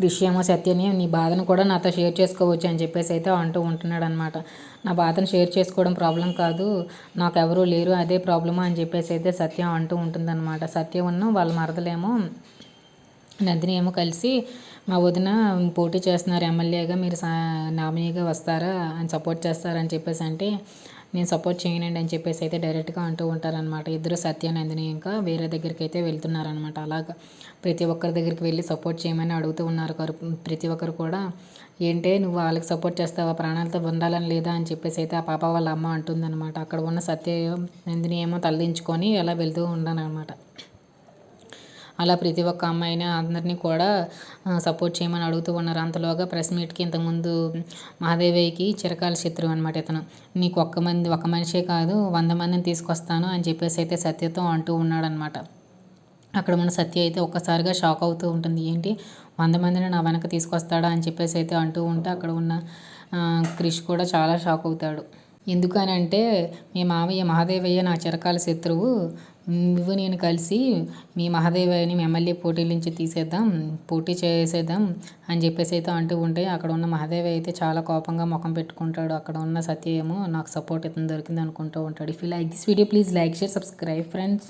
కృషి ఏమో సత్యని నీ బాధను కూడా నాతో షేర్ చేసుకోవచ్చు అని చెప్పేసి అయితే అంటూ ఉంటున్నాడు అనమాట నా బాధను షేర్ చేసుకోవడం ప్రాబ్లం కాదు నాకు ఎవరూ లేరు అదే ప్రాబ్లమా అని చెప్పేసి అయితే సత్యం అంటూ ఉంటుందన్నమాట. సత్యం ఉన్న వాళ్ళ మరదలేమో నందిని ఏమో కలిసి మా వదిన పోటీ చేస్తున్నారు ఎమ్మెల్యేగా మీరు సా నామినీగా వస్తారా అని సపోర్ట్ చేస్తారని చెప్పేసి అంటే నేను సపోర్ట్ చేయనండి అని చెప్పేసి అయితే డైరెక్ట్గా అంటూ ఉంటారనమాట ఇద్దరు సత్యానందిని ఇంకా వేరే దగ్గరికి అయితే వెళ్తున్నారనమాట అలాగా ప్రతి ఒక్కరి దగ్గరికి వెళ్ళి సపోర్ట్ చేయమని అడుగుతూ ఉన్నారు. ప్రతి ఒక్కరు కూడా ఏంటే నువ్వు వాళ్ళకి సపోర్ట్ చేస్తావా? ప్రాణాలతో ఉండాలని లేదా అని చెప్పేసి అయితే ఆ పాప వాళ్ళ అమ్మ అంటుందన్నమాట. అక్కడ ఉన్న సత్య నందిని ఏమో తలదించుకొని అలా వెళ్తూ అనమాట అలా ప్రతి ఒక్క అమ్మాయిని అందరినీ కూడా సపోర్ట్ చేయమని అడుగుతూ ఉన్నారు అంతలోగా ప్రెస్ మీట్కి ఇంతకుముందు మహాదేవయ్యకి చిరకాల శత్రువు అనమాట ఇతను. నీకు ఒక్క మంది ఒక మనిషే కాదు వంద మందిని తీసుకొస్తాను అని చెప్పేసి అయితే సత్యతో అంటూ ఉన్నాడనమాట అక్కడ ఉన్న సత్య అయితే ఒక్కసారిగా షాక్ అవుతూ ఉంటుంది. ఏంటి? వంద మందిని నా వెనక తీసుకొస్తాడా? అని చెప్పేసి అయితే అంటూ ఉంటే అక్కడ ఉన్న క్రిష్ కూడా చాలా షాక్ అవుతాడు. ఎందుకనంటే మీ మామయ్య మహాదేవయ్య నా చిరకాల శత్రువు. నువ్వు నేను కలిసి మీ మహాదేవయ్యని ఎమ్మెల్యే పోటీ నుంచి తీసేద్దాం పోటీ చేసేద్దాం అని చెప్పేసి అయితే అంటూ ఉంటే అక్కడ ఉన్న మహాదేవయ్య అయితే చాలా కోపంగా ముఖం పెట్టుకుంటాడు. అక్కడ ఉన్న సత్య ఏమో నాకు సపోర్ట్ ఇతను దొరికింది అనుకుంటూ ఉంటాడు. If you like this video please like share subscribe friends